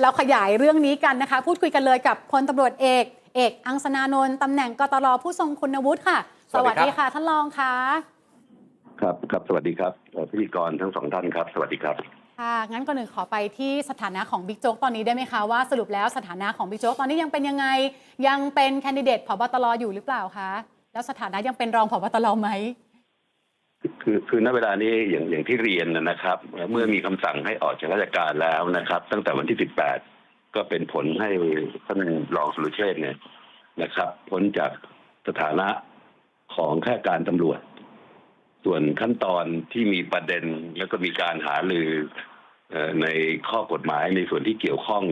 เราขยายเรื่องนี้กันนะคะ พูดคุยกันเลยกับพลตำรวจเอก เอกอังสนานนท์ตำแหน่งกตรผู้ทรงคุณวุฒิค่ะ สวัสดีครับค่ะ ท่านรองค่ะ ครับครับสวัสดีครับเอ่อพิธีกรทั้งสองท่านครับ สวัสดีครับค่ะงั้นก่อนหนึ่งขอไปที่สถานะของบิ๊กโจ๊กตอนนี้ได้ไหมคะว่าสรุปแล้วสถานะของบิ๊กโจ๊กตอนนี้ยังเป็นยังไง ยังเป็นแคนดิเดตผบตรอยู่หรือเปล่าคะแล้วสถานะยังเป็นรองผบตรไหม คือคือณเวลานี้อย่างอย่างที่เรียนนะครับ เมื่อมีคำสั่งให้ออกจากราชการแล้วนะครับ ตั้งแต่วันที่18ก็เป็นผลให้ท่านรองสุรเชษเนี่ยนะครับพ้นจากสถานะของข้าราชการตำรวจ ส่วนขั้นตอนที่มีประเด็นแล้วก็มีการหาลือในข้อกฎหมายในส่วนที่เกี่ยวข้อง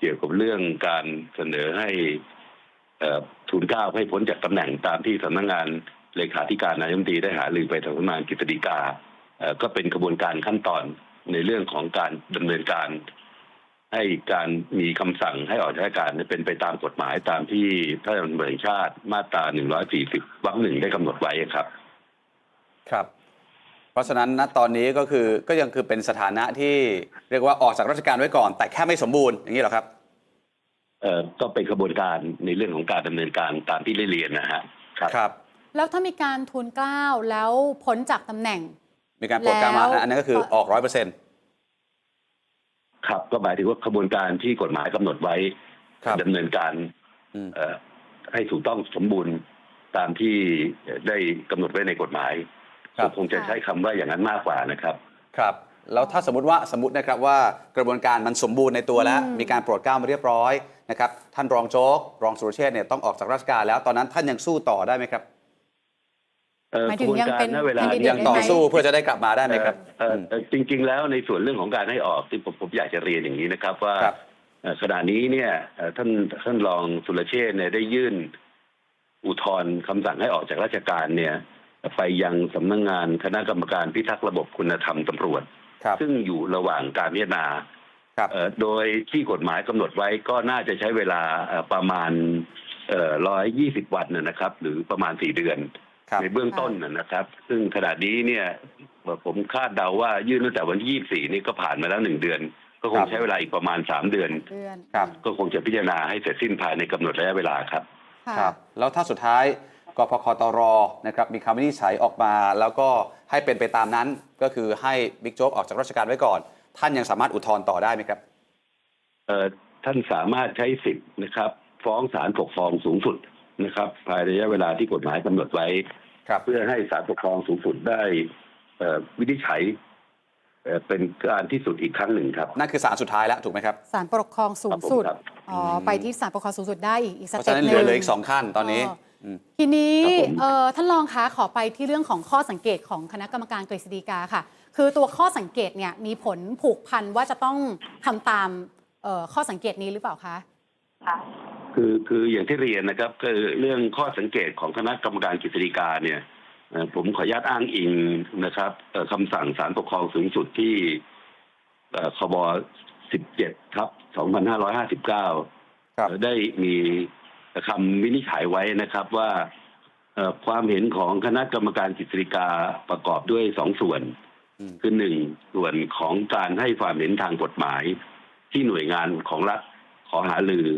เกี่ยวกับเรื่องการเสนอให้ทุนเก้าให้พ้นจากตำแหน่งตามที่สำนักงาน เลขาธิการนายกรัฐมนตรีได้หารือไปทางสำนักงานกฤษฎีกาเอ่อก็เป็นกระบวนการขั้นตอนในเรื่องของการดำเนินการ ให้การมีคำสั่งให้ออกจากราชการเนี่ยเป็นไปตามกฎหมายตามที่พระราชบัญญัติแห่งชาติมาตรา 140 วรรคหนึ่งได้กำหนดไว้ครับ ครับ เพราะฉะนั้นณตอนนี้ก็คือก็ยังคือเป็นสถานะที่เรียกว่าออกจากราชการไว้ก่อน แต่แค่ไม่สมบูรณ์อย่างนี้เหรอครับเอ่อก็เป็นกระบวนการในเรื่องของการดำเนินการตามที่ได้เรียนนะฮะครับครับ แล้วถ้ามีการทูลเกล้าแล้วพ้นจากตำแหน่ง มีการโปรดเกล้ามาแล้วอันนั้นก็คือออกร้อยเปอร์เซ็นต์ครับก็หมายถึงว่ากระบวนการที่กฎหมายกำหนดไว้ครับดำเนินการอืม เอ่อให้ถูกต้องสมบูรณ์ตามที่ได้กำหนดไว้ในกฎหมายครับ คงจะใช้คำว่าอย่างนั้นมากกว่านะครับ ครับแล้วถ้าสมมติว่าสมมตินะครับว่ากระบวนการมันสมบูรณ์ในตัวแล้ว อืม มีการโปรดเกล้ามาเรียบร้อยนะครับท่านรองโจ๊กรองสุรเชษฐ์เนี่ยต้องออกจากราชการแล้วตอนนั้นท่านยังสู้ต่อได้ไหมครับเอ่อ หมายกถึระงบวนยังการเป็นณเวลาแคนดิเดตนี้ยังต่อสู้เพื่อจะได้กลับมาได้ไหมครับ เอ่ออืมเอ่อจริง ๆ แล้วในส่วนเรื่องของการให้ออกที่ผมผมอยากจะเรียนอย่างนี้นะครับ ว่าครับ เอ่อขณะนี้เนี่ยเอ่อท่านท่านรองสุรเชษฐ์เนี่ยได้ยื่น อุทธรณ์คำสั่งให้ออกจากราชการเนี่ย ไปยังสำนักงานคณะกรรมการพิทักษ์ระบบคุณธรรมตำรวจ ครับ ซึ่งอยู่ระหว่างการพิจารณาครับ เอ่อโดยที่กฎหมายกำหนดไว้ก็น่าจะใช้เวลาเอ่อประมาณร้อยยี่สิบวันนะนะครับ หรือประมาณสี่เดือนครับ ในเบื้องต้นนะนะครับ ซึ่งขณะนี้เนี่ยผมคาดเดาว่ายื่นตั้งแต่วันที่ยี่สี่นี่ก็ผ่านมาแล้วหนึ่งเดือน ก็คงครับใช้เวลาอีกประมาณสามเดือน เดือนครับ ก็คงจะพิจารณาให้เสร็จสิ้นภายในกำหนดระยะเวลาครับค่ะครับ แล้วถ้าสุดท้ายกพคตรนะครับมีคำวินิจฉัยออกมา แล้วก็ให้เป็นไปตามนั้นก็คือให้บิ๊กโจ๊กออกจากราชการไว้ก่อน ท่านยังสามารถอุทธรณ์ต่อได้ไหมครับ เอ่อท่านสามารถใช้สิทธิ์นะครับ ฟ้องศาลปกครองสูงสุด นะครับ ภายในระยะเวลาที่กฎหมายกำหนดไว้ครับเพื่อให้ศาลปกครองสูงสุดได้เอ่อวินิจฉัยเอ่อเป็นการที่สุดอีกครั้งหนึ่งครับ นั่นคือสารสุดท้ายแล้วถูกไหมครับศาลปกครองสูงสุดครับอ๋อไปที่ศาลปกครองสูงสุดได้อีกอีกสเพราะเต็ฉะปนั้นหเหนึ่ลืงอเหลยอีกสองขั้นตอนนี้อ๋อมทีนี้ครับผมเอ่อท่านรองคะขอไปที่เรื่องของข้อสังเกตของคณะกรรมการกฤษฎีกาค่ะ คือตัวข้อสังเกตเนี่ยมีผลผูกพันว่าจะต้องทำตามเอ่อข้อสังเกตนี้หรือเปล่าคะค่ะ คือคืออย่างที่เรียนนะครับคือเรื่องข้อสังเกตของคณะกรรมการกฤษฎีกาเนี่ยเอ่อผมขออนุญาตอ้างอิงนะครับเอ่อคำสั่งศาลปกครองสูงสุดที่เอ่อคบ17ทับ2559ครับได้มีคำวินิจฉัยไว้นะครับว่าเอ่อความเห็นของคณะกรรมการกฤษฎีกาประกอบด้วยสองส่วนอืมคือหนึ่งส่วนของการให้ความเห็นทางกฎหมาย ที่หน่วยงานของรัฐขอหารือ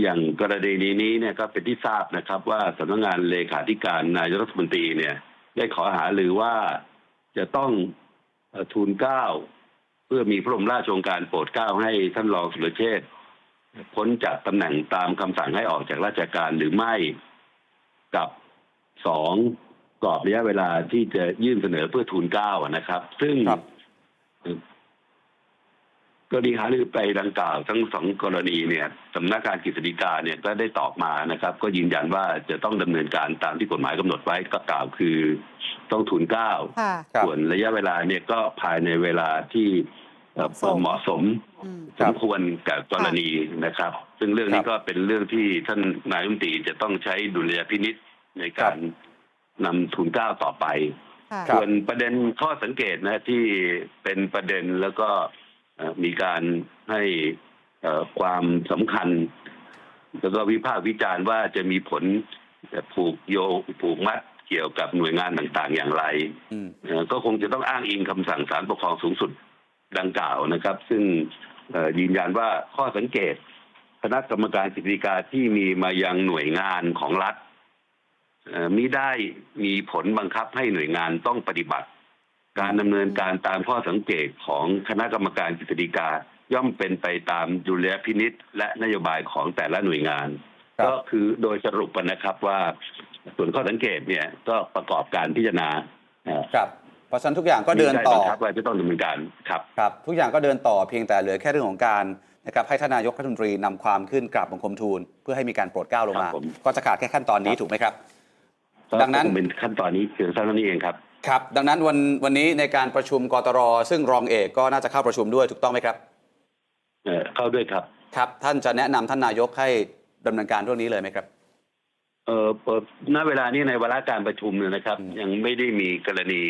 อย่างกรณีนี้เนี่ยก็เป็นที่ทราบนะครับ ว่าสำนักงานเลขาธิการนายรัฐมนตรีเนี่ย ได้ขอหาหรือว่าจะต้องทูลเก้าเพื่อมีพระบรมราชโองการโปรดเกล้าให้ท่านรองสุรเชษฐ์พ้นจากตำแหน่งตามคำสั่งให้ออกจากราชการหรือไม่กับสองกรอบระยะเวลาที่จะยื่นเสนอเพื่อทูลเกล้านะครับ ซึ่ง กรณีหารือไปดังกล่าวทั้งสองกรณีเนี่ยสำนักการกฤษฎีกาเนี่ยก็ได้ตอบมานะครับ ก็ยืนยันว่าจะต้องดำเนินการตามที่กฎหมายกำหนดไว้ก็กล่าวคือ ต้องทูลเกล้าค่ะครับส่วนระยะเวลาเนี่ยก็ภายในเวลาที่เอ่อเหเหมาะมาะสสมมอืมสมควรกับกรณีนะครับ ซึ่งเรื่องนี้ครับก็เป็นเรื่องที่ท่านนายรัฐมนตรีจะต้องใช้ดุลยพินิษในการนำทุนเกล้าต่อไปค่ะครับส่วนประเด็นข้อสังเกตนะที่เป็นประเด็นแล้วก็เอ่อ มีการให้เอ่อความสำคัญ แล้วก็วิพากษ์วิจารณ์ว่าจะมีผลผูกโยงผูกมัดเกี่ยวกับหน่วยงานต่างๆอย่างไรอืมเอ่อก็คงจะต้องอ้างอิงคำสั่งศาลปกครองสูงสุดดังกล่าวนะครับ ซึ่งเอ่อยืนยันว่าข้อสังเกต คณะกรรมการกฤษฎีกาที่มีมายังหน่วยงานของรัฐเอ่อมิได้มีผลบังคับให้หน่วยงานต้องปฏิบัติ การดำเนินการตามข้อสังเกตของคณะกรรมการกฤษฎีกาย่อมเป็นไปตามดุลยพินิษและนโยบายของแต่ละหน่วยงานครับก็คือโดยสรุปนะครับว่าส่วนข้อสังเกตเนี่ยก็ประกอบการพิจารณาเอ่อครับเพราะฉะนั้นทุกอย่างก็เดินต่อมีใจบังคับว่าจะต้องดำเนินการครับครับทุกอย่างก็เดินต่อเพียงแต่เหลือแค่เรื่องของการนะครับให้ท่านนายกรัฐมนตรีนำความขึ้นกราบบังคมทูล เพื่อให้มีการโปรดเกล้าลงมาครับผมก็จะขาดแค่ขั้นตอนนี้ครับถูกไหมครับ ดังนั้นก็คเป็นขั้นตอนนี้เพียงเท่านั้นเองครับ ครับ ดังนั้นวันวันนี้ในการประชุมกตรซึ่งรองเอกก็น่าจะเข้าประชุมด้วยถูกต้องไหมครับ เอ่อเข้าด้วยครับ ครับ ท่านจะแนะนำท่านนายกให้ดำเนินการเรื่องนี้เลยไหมครับ เอ่อเปิดณเวลานี้ในวาระการประชุมเนี่ยนะครับ อืมยังไม่ได้มีกรณี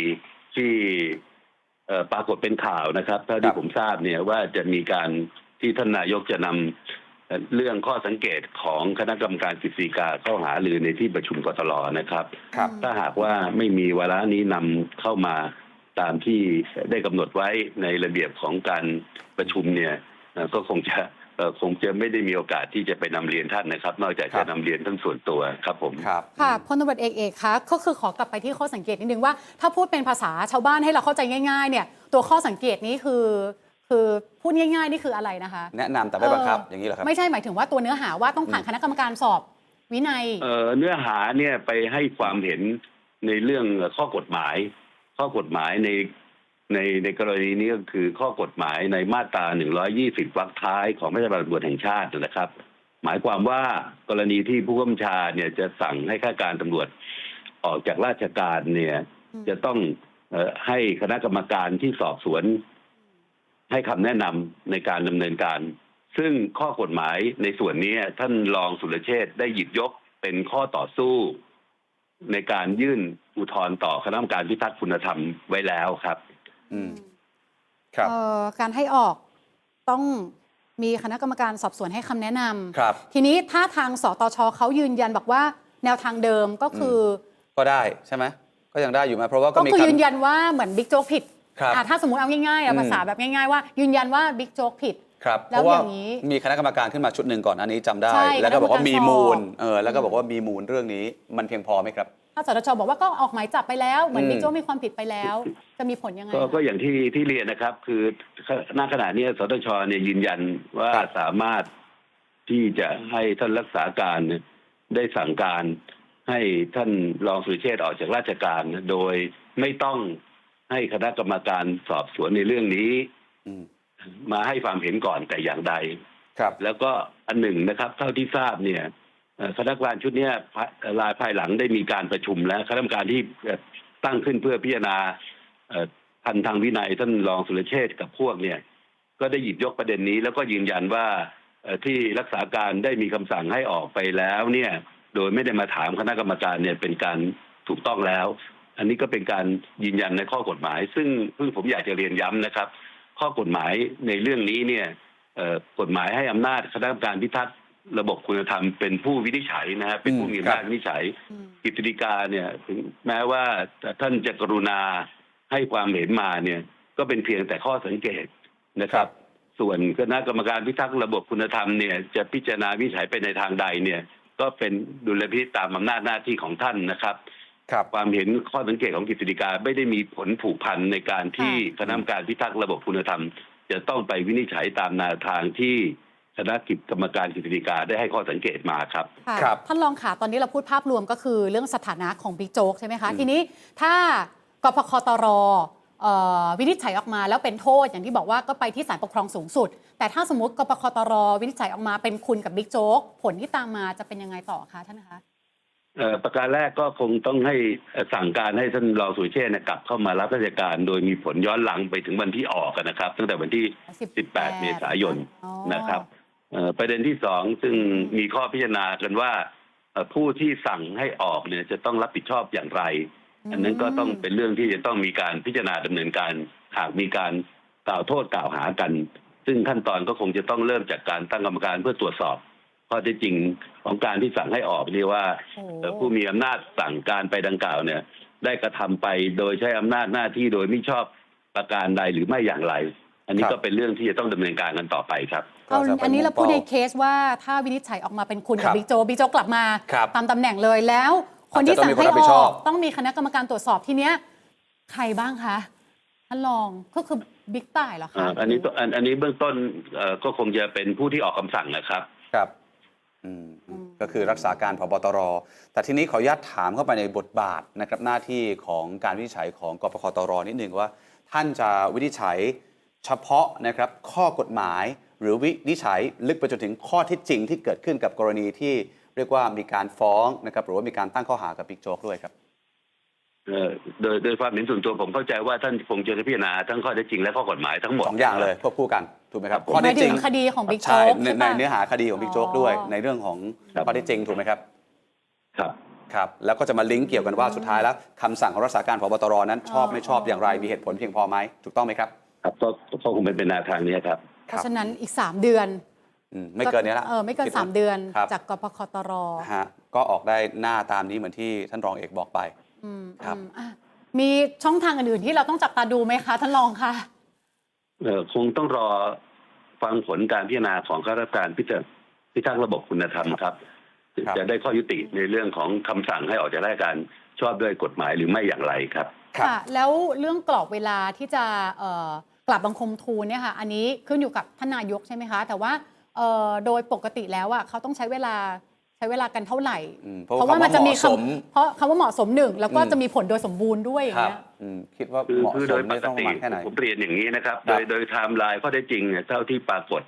ที่เอ่อปรากฏเป็นข่าวนะครับเท่าครัที่บผมทราบเนี่ยว่าจะมีการที่ท่านนายกจะนำ เอ่อเรื่องข้อสังเกตของคณะกรรมการกฤษฎีกาเข้าหารือในที่ประชุมกตลนะครับ ครับ ถ้าหากว่าไม่มีวาระนี้นำเข้ามาตามที่ได้กำหนดไว้ในระเบียบของการประชุมเนี่ยเอ่อก็คงจะเอ่อคงจะไม่ได้มีโอกาสที่จะไปนำเรียนท่านนะครับ นอกจากครัจะบ นำเรียนท่านส่วนตัวครับผม ครับค่ะพลตำรวจเอกเอกคะก็คือขอกลับไปที่ข้อสังเกตนิดนึงว่า ถ้าพูดเป็นภาษาชาวบ้านให้เราเข้าใจง่ายๆเนี่ยตัวข้อสังเกตนี้คือ คือพูดง่าย ๆ นี่คืออะไรนะคะ แนะนำแต่ไม่บังคับเอย่างนี้เหรอครับ ไม่ใช่หมายถึงว่าตัวเนื้อหาว่าต้องผ่านคณะกรรมการสอบวินัย เอ่อเนื้อหาเนี่ยไปให้ความเห็นในเรื่องข้อกฎหมาย ข้อกฎหมายในในในกรณีนี้ก็คือข้อกฎหมายในมาตรา 120 วรรคท้ายของพระราชบัญญัติตำรวจแห่งชาตินะครับ หมายความว่ากรณีที่ผู้กำกับชาเนี่ยจะสั่งให้ข้าการตำรวจออกจากราชการเนี่ย อืม จะต้องเอ่อให้คณะกรรมการที่สอบสวน ให้คำแนะนำในการดำเนินการ ซึ่งข้อกฎหมายในส่วนนี้ท่านรองสุรเชษฐ์ได้หยิบยกเป็นข้อต่อสู้ ในการยื่นอุทธรณ์ต่อคณะกรรมการพิทักษ์คุณธรรมไว้แล้วครับ อืม ครับ เอ่อการให้ออกต้องมีคณะกรรมการสอบสวนให้คำแนะนำครับ ทีนี้ถ้าทางสตชเขายืนยันบอกว่าแนวทางเดิมก็คือก็ได้ใช่ไหมก็ยังได้อยู่ไหมเพราะว่าก็ก็มีคือคำยืนยันว่าเหมือนบิ๊กโจ๊กผิด ครับอะถ้าสมมติเอาง่ายๆอือะมภาษาแบบง่ายๆว่า ยืนยันว่าบิ๊กโจ๊กผิด ครับแล้วเพราะว่าอย่างนี้มีคณะกรรมการขึ้นมาชุดหนึ่งก่อนอันนี้จำได้ ใช่แล้วก็บอกว่ามีมูลคณะกรรมการสอบ เออแล้วก็บอกว่ามีมูลเรื่องนี้มันเพียงพอไหมครับ ถ้าสตชบอกว่าก็ออกหมายจับไปแล้วเหมือนอืม บิ๊กโจ๊กมีความผิดไปแล้ว จะมีผลยังไงก็คะก็อย่างที่ที่เรียนนะครับ คือณขณะนี้สตชเนี่ยยืนยันว่าครับสามารถที่จะให้ท่านรักษาการเนี่ยได้สั่งการให้ท่านรองสุรเชษฐ์ออกจากราชการ โดยไม่ต้อง ให้คณะกรรมการสอบสวนในเรื่องนี้อืมมาให้ความเห็นก่อนแต่อย่างใดครับ แล้วก็อันหนึ่งนะครับ เท่าที่ทราบเนี่ยเอ่อคณะกรรมการชุดเนี้ยภายรายภายหลังได้มีการประชุมแล้วคณะกรรมการที่เอ่อตั้งขึ้นเพื่อพิจารณาเอ่อทันทางวินัยท่านรองสุรเชษฐ์กับพวกเนี่ย ก็ได้หยิบยกประเด็นนี้ แล้วก็ยืนยันว่าเอ่อที่รักษาการได้มีคำสั่งให้ออกไปแล้วเนี่ย โดยไม่ได้มาถามคณะกรรมการเนี่ยเป็นการถูกต้องแล้ว อันนี้ก็เป็นการยืนยันในข้อกฎหมาย ซึ่งซึ่งผมอยากจะเรียนย้ำนะครับ ข้อกฎหมายในเรื่องนี้เนี่ยเอ่อกฎหมายให้อำนาจคณะกรรมการพิทักษ์ระบบคุณธรรมเป็นผู้วินิจฉัยนะฮะเป็นผู้มีอำนาจวินิจฉัยอืมกิจฎีกาเนี่ยถึงแม้ว่าท่านจะกรุณาให้ความเห็นมาเนี่ยก็เป็นเพียงแต่ข้อสังเกตนะครับ ส่วนคณะกรรมการพิทักษ์ระบบคุณธรรมเนี่ยจะพิจารณาวินิจฉัยไปในทางใดเนี่ยก็เป็นดุลพินิจตามอำนาจหน้าที่ของท่านนะครับ ครับความเห็นข้อสังเกตของกฤษฎีกาไม่ได้มีผลผูกพันในการที่คณะกรรมการพิทักษ์ระบบคุณธรรม จะต้องไปวินิจฉัยตามแนวทางที่คณะกิจกรรมการกฤษฎีกาได้ให้ข้อสังเกตมาครับค่ะครับท่านรองค่ะตอนนี้เราพูดภาพรวมก็คือเรื่องสถานะของบิ๊กโจ๊กใช่ไหมคะอืมทีนี้ถ้ากพคตรเอ่อวินิจฉัยออกมาแล้วเป็นโทษอย่างที่บอกว่าก็ไปที่ศาลปกครองสูงสุด แต่ถ้าสมมติกพคตรวินิจฉัยออกมาเป็นคุณกับบิ๊กโจ๊กผลที่ตามมาจะเป็นยังไงต่อคะท่านคะเอ่อ ประการแรกก็คงต้องให้เอ่อสั่งการให้ท่านรองสุรเชษฐ์เนี่ยกลับเข้ามารับราชการโดยมีผลย้อนหลังไปถึงวันที่ออกอะนะครับ ตั้งแต่วันที่ 18 เมษายนอ๋อนะครับเอ่อประเด็นที่สองซึ่งมีข้อพิจารณากันว่าเอ่อผู้ที่สั่งให้ออกเนี่ยจะต้องรับผิดชอบอย่างไร อันนั้นก็ต้องเป็นเรื่องที่จะต้องมีการพิจารณาดำเนินการหากมีการกล่าวโทษกล่าวหากัน ซึ่งขั้นตอนก็คงจะต้องเริ่มจากการตั้งกรรมการเพื่อตรวจสอบ ข้อเท็จจริงของการที่สั่งให้ออกนี่ว่าโอ้เอ่อผู้มีอำนาจสั่งการไปดังกล่าวเนี่ย ได้กระทำไปโดยใช้อำนาจหน้าที่โดยไม่ชอบประการใดหรือไม่อย่างไร อัอันนี้ครับก็เป็นเรื่องที่จะต้องดำเนินการกันต่อไปครับเอาก็จะป็อันนี้เราพูดในมุ่งเคสว่าถ้าวินิจฉัยออกมาเป็นคุณครักับบบิ๊กโจ๊กบิ๊กโจ๊กกลับมาครับตามตำแหน่งเลยแล้ว คนที่อาจจะต้องสั่งมีคนให้รับผิดอชออบกต้องมีคณะกรรมการตรวจสอบทีเนี้ยใครบ้างคะท่านรองก็คือบิ๊กต่ายเหรอคะอ่าอันนี้อันอันนี้เบื้องต้นเอ่อก็คงจะเป็นผู้ที่ออกคำสั่งนะครับครับอืม ก็คือรักษาการพบตร แต่ทีนี้ขออนุญาตถามเข้าไปในบทบาทนะครับหน้าที่ของการวินิจฉัยของกปคตรนิดนึงว่า ท่านจะวินิจฉัยเฉพาะนะครับข้อกฎหมาย หรือวินิจฉัยลึกไปจนถึงข้อเที่จริงที่เกิดขึ้นกับกรณีที่เรียกว่ามีการฟ้องนะครับหรือว่ามีการตั้งข้อหากับบิ๊กโจ๊กด้วยครับ เอ่อโดยโดยความเห็นส่วนตัวผมเข้าใจว่าท่านคงจะพิจารณาทั้งข้อเท็จจริงและข้อกฎหมายทั้งหมด สองอย่างเลยควบคู่กันถูกไหมครับครับผมข้อหเท็มายจถึจริงงคดีของบิ๊กใช่โจ๊กในใช่ในปะ เนื้อหาคดีของบิ๊กโจ๊กด้วย อ๋อ ในเรื่องของครับ ข้อเท็จจริงถูกไหมครับ ครับ ครับแล้วก็จะมาลิงก์เกี่ยวกันว่าสุดท้ายแล้วคำสั่งของรักษาการพบตรนั้นชอบไม่ชอบอย่างไรมีเหตุผลเพียงพอไหมถูกต้องไหมครับครับก็ก็คงเป็นเป็นแนวทางนี้ครับ เพราะฉะนั้นอีก 3 เดือนอืมไม่เกินนี้ละเออไม่เกิน คิว่า3เดือนครับ จากกปคตร ฮะก็ออกได้หน้าตามนี้เหมือนที่ท่านรองเอกบอกไป อืมครับ อืมอะมีช่องทางอื่นๆที่เราต้องจับตาดูไหมคะท่านรองคะ เอ่อคงต้องรอฟังผลการพิจารณาของข้าราชการพิจารพิทักษ์ระบบคุณธรรมครับครับ จะได้ข้อยุติในเรื่องของคำสั่งให้ออกจากราชการชอบด้วยกฎหมายหรือไม่อย่างไรครับ ครับ ค่ะแล้วเรื่องกรอบเวลาที่จะเอ่อกลับบังคมทูลเนี่ยค่ะ อันนี้ขึ้นอยู่กับท่านนายกใช่ไหมคะ แต่ว่าเอ่อโดยปกติแล้วอะเขาต้องใช้เวลาใช้เวลากันเท่าไหร่ อืมเพราะว่ามัจะมีคำว่าเหมาะสมคำเพราะคำว่าเหมาะสมหนึ่งแล้วก็อืมจะมีผลโดยสมบูรณ์ด้วยอย่างครับเงี้ย อืมคิดว่าคือเหมาะคือสโดมยปเนี่ยกต้องปติระมาณแค่ไหน ผมเรียนอย่างนี้นะครับครัโดบยโดยไทม์ไลน์ข้อได้จริงเนี่ยเท่าที่ปรากฏ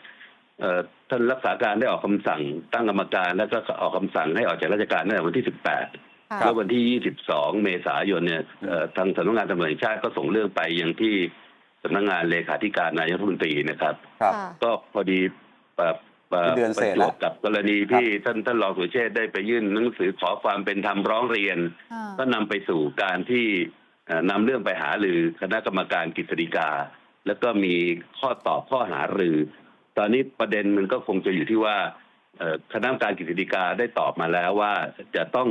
เอ่อท่านรักษาการได้ออกคำสั่งตั้งกรรมการ แล้วก็ออกคำสั่งให้ออกจากราชการตั้งแต่วันที่ 18 ค่ะ แล้ววันที่ 22 เมษายนเนี่ยเอ่อทางสำนักงานตำรวจแห่งชาติก็ส่งเรื่องไปยังที่สำนักงานเลขาธิการนายกรัฐมนตรีนะครับ ครับค่ะก็พอดีเอ่อ เอ่อเดือนปเศระษจแล้ววบกับกรณีที่ท่านท่านรองสุรเชษฐ์ได้ไปยื่นหนังสือขอความเป็นธรรมร้องเรียน อ่าก็นำไปสู่การที่เอ่อนำเรื่องไปหารือคณะกรรมการกฤษฎีกา แล้วก็มีข้อตอบข้อหารือ ตอนนี้ประเด็นมันก็คงจะอยู่ที่ว่าเอ่อคณะกรรมการกฤษฎีกาได้ตอบมาแล้วว่าจะต้อง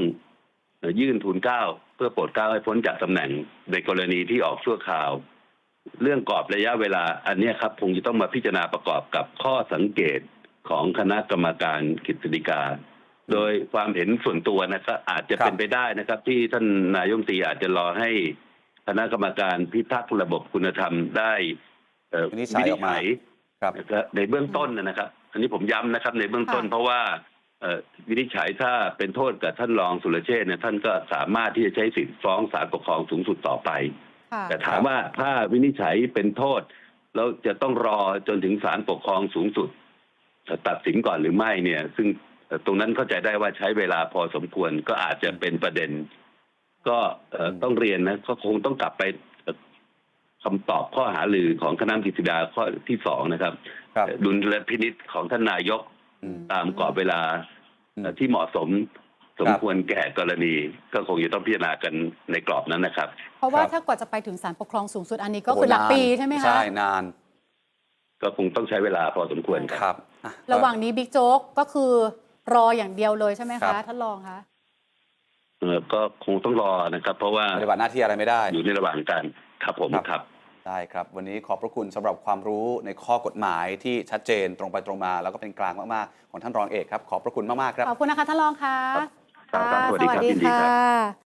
เอ่อยื่นทูลเกล้าเพื่อโปรดเกล้าให้พ้นจากตำแหน่งในกรณีที่ออกชั่วคราว เรื่องกรอบระยะเวลา อันเนี้ยครับคงจะต้องมาพิจารณาประกอบกับข้อสังเกต ของคณะกรรมการกฤษฎีกา โดยความเห็นส่วนตัวนะครับ อาจจะครับเป็นไปได้นะครับ ที่ท่านนายกรัฐมนตรีอาจจะรอให้คณะกรรมการพิทักษ์ระบบคุณธรรมได้เอ่อวินิจฉัยออกมาครับนะครับในเบื้องต้นนะครับ อันนี้ผมย้ำนะครับ ในเบื้องต้นค่ะเพราะว่าเอ่อวินิจฉัยถ้าเป็นโทษกับท่านรองสุรเชษฐ์เนี่ยท่านก็สามารถที่จะใช้สิทธิ์ฟ้องศาลปกครองสูงสุดต่อไปค่ะแต่ถามว่าถ้าวินิจฉัยเป็นโทษแล้วจะต้องรอจนถึงศาลปกครองสูงสุดจะ ตัดสินก่อนหรือไม่เนี่ย ซึ่งเอ่อตรงนั้นเข้าใจได้ว่าใช้เวลาพอสมควรก็อาจจะเป็นประเด็น ก็เอ่อต้องเรียนนะก็คงต้องกลับไปเอ่อคำตอบข้อหารือของคณะกฤษฎาข้อที่สองนะครับครับเอ่อดุลและพินิษของท่านนายกอืมตามกรอบเวลาอืมเอ่อที่เหมาะสมสมครับควรแก่กรณีก็คงจะต้องพิจารณากันในกรอบนั้นนะครับ เพราะว่าครับถ้ากว่าจะไปถึงศาลปกครองสูงสุดอันนี้ก็โโคือหลักนานปีใช่ไหมคะใช่นาน ก็คงต้องใช้เวลาพอสมควรครับค รับอ่ระหว่างนี้บิ๊กโจ๊กก็คือรออย่างเดียวเลยใช่ไหมครัคะบ ท่านรองคะ เออก็คงต้องรอนะครับ เพราะว่าปฏิบัติหน้าที่อะไรไม่ได้ อยู่ในระหว่างการครับผมครับ ครับ ได้ครับ วันนี้ขอบพระคุณสำหรับความรู้ในข้อกฎหมายที่ชัดเจนตรงไปตรงมา แล้วก็เป็นกลางมากๆของท่านรองเอกครับ ขอบพระคุณมากๆครับ ขอบคุณนะคะท่านรองค่ะครับครับสวัสดีครับยินดีครับค่ะ